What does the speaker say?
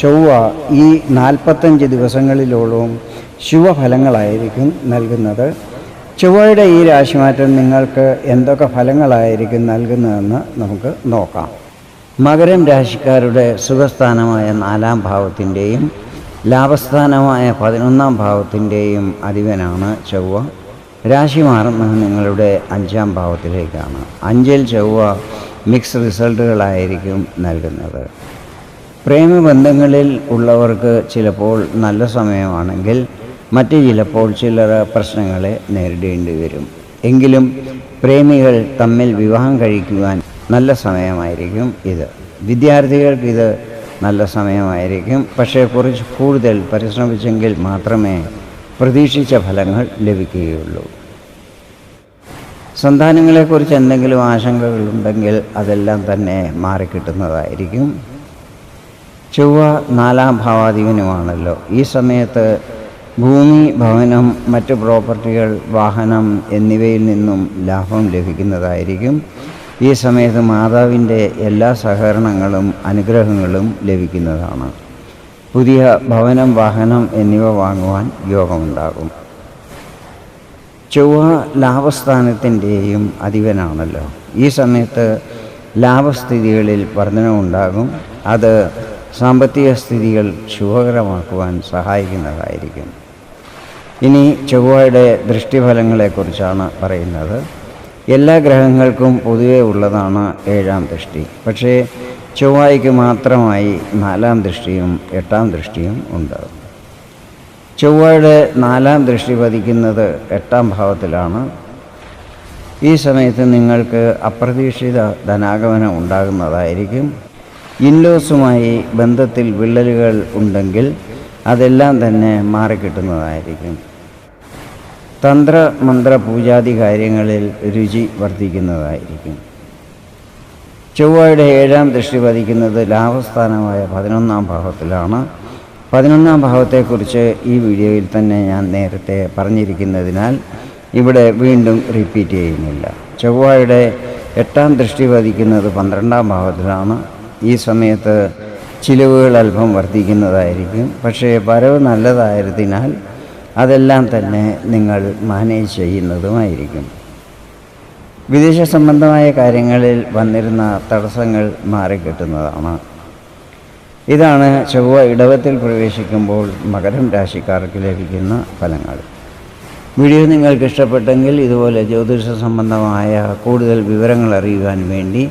ചൊവ്വ ഈ നാൽപ്പത്തഞ്ച് ദിവസങ്ങളിലോളവും ശുഭഫലങ്ങളായിരിക്കും നൽകുന്നത്. ചൊവ്വയുടെ ഈ രാശിമാറ്റം നിങ്ങൾക്ക് എന്തൊക്കെ ഫലങ്ങളായിരിക്കും നൽകുന്നതെന്ന് നമുക്ക് നോക്കാം. മകരം രാശിക്കാരുടെ സുഖസ്ഥാനമായ നാലാം ഭാവത്തിന്റെയും ലാഭസ്ഥാനമായ പതിനൊന്നാം ഭാവത്തിന്റെയും അധിപനാണ് ചൊവ്വ. രാശി മാറുന്നത് നിങ്ങളുടെ അഞ്ചാം ഭാവത്തിലേക്കാണ്. അഞ്ചിൽ ചൊവ്വ മിക്സ് റിസൾട്ടുകളായിരിക്കും നൽകുന്നത്. പ്രേമബന്ധങ്ങളിൽ ഉള്ളവർക്ക് ചിലപ്പോൾ നല്ല സമയമാണെങ്കിൽ മറ്റ് ചിലപ്പോൾ ചിലർ പ്രശ്നങ്ങളെ നേരിടേണ്ടി വരും. എങ്കിലും പ്രേമികൾ തമ്മിൽ വിവാഹം കഴിക്കുവാൻ നല്ല സമയമായിരിക്കും ഇത്. വിദ്യാർത്ഥികൾക്ക് ഇത് നല്ല സമയമായിരിക്കും. പക്ഷേ കുറച്ച് കൂടുതൽ പരിശ്രമിച്ചെങ്കിൽ മാത്രമേ പ്രതീക്ഷിച്ച ഫലങ്ങൾ ലഭിക്കുകയുള്ളൂ. സന്താനങ്ങളെക്കുറിച്ച് എന്തെങ്കിലും ആശങ്കകളുണ്ടെങ്കിൽ അതെല്ലാം തന്നെ മാറിക്കിട്ടുന്നതായിരിക്കും. ചൊവ്വ നാലാം ഭാവാധിപനുമാണല്ലോ. ഈ സമയത്ത് ഭൂമി ഭവനം മറ്റ് പ്രോപ്പർട്ടികൾ വാഹനം എന്നിവയിൽ നിന്നും ലാഭം ലഭിക്കുന്നതായിരിക്കും. ഈ സമയത്ത് മാതാവിന്റെ എല്ലാ സഹകരണങ്ങളും അനുഗ്രഹങ്ങളും ലഭിക്കുന്നതാണ്. പുതിയ ഭവനം വാഹനം എന്നിവ വാങ്ങുവാൻ യോഗമുണ്ടാകും. ചൊവ്വ ലാഭസ്ഥാനത്തിന്റെയും അധിപനാണല്ലോ. ഈ സമയത്ത് ലാഭസ്ഥിതികളിൽ വർധനവുണ്ടാകും. അത് സാമ്പത്തിക സ്ഥിതികൾ ശുഭകരമാക്കുവാൻ സഹായിക്കുന്നതായിരിക്കും. ഇനി ചൊവ്വയുടെ ദൃഷ്ടിഫലങ്ങളെക്കുറിച്ചാണ് പറയുന്നത്. എല്ലാ ഗ്രഹങ്ങൾക്കും പൊതുവേ ഉള്ളതാണ് ഏഴാം ദൃഷ്ടി. പക്ഷേ ചൊവ്വായ്ക്ക് മാത്രമായി നാലാം ദൃഷ്ടിയും എട്ടാം ദൃഷ്ടിയും ഉണ്ട്. ചൊവ്വയുടെ നാലാം ദൃഷ്ടി പതിക്കുന്നത് എട്ടാം ഭാവത്തിലാണ്. ഈ സമയത്ത് നിങ്ങൾക്ക് അപ്രതീക്ഷിത ധനാഗമനം ഉണ്ടാകുന്നതായിരിക്കും. ഇൻലോസുമായി ബന്ധത്തിൽ വിള്ളലുകൾ ഉണ്ടെങ്കിൽ അതെല്ലാം തന്നെ മാറിക്കിട്ടുന്നതായിരിക്കും. തന്ത്ര മന്ത്ര പൂജാതി കാര്യങ്ങളിൽ രുചി വർദ്ധിക്കുന്നതായിരിക്കും. ചൊവ്വയുടെ ഏഴാം ദൃഷ്ടി പതിക്കുന്നത് ലാഭസ്ഥാനമായ പതിനൊന്നാം ഭാവത്തിലാണ്. പതിനൊന്നാം ഭാവത്തെക്കുറിച്ച് ഈ വീഡിയോയിൽ തന്നെ ഞാൻ നേരത്തെ പറഞ്ഞിരിക്കുന്നതിനാൽ ഇവിടെ വീണ്ടും റിപ്പീറ്റ് ചെയ്യുന്നില്ല. ചൊവ്വയുടെ എട്ടാം ദൃഷ്ടി പതിക്കുന്നത് പന്ത്രണ്ടാം ഭാവത്തിലാണ്. ഈ സമയത്ത് ചിലവുകൾ അല്പം വർദ്ധിക്കുന്നതായിരിക്കും. പക്ഷേ വരവ് നല്ലതായതിനാൽ അതെല്ലാം തന്നെ നിങ്ങൾ മാനേജ് ചെയ്യുന്നതുമായിരിക്കും. വിദേശ സംബന്ധമായ കാര്യങ്ങളിൽ വന്നിരുന്ന തടസ്സങ്ങൾ മാറിക്കിട്ടുന്നതാണ്. ഇതാണ് ചൊവ്വ ഇടവത്തിൽ പ്രവേശിക്കുമ്പോൾ മകരം രാശിക്കാർക്ക് ലഭിക്കുന്ന ഫലങ്ങൾ. വീഡിയോ നിങ്ങൾക്ക് ഇഷ്ടപ്പെട്ടെങ്കിൽ ഇതുപോലെ ജ്യോതിഷ സംബന്ധമായ കൂടുതൽ വിവരങ്ങൾ അറിയുവാൻ വേണ്ടി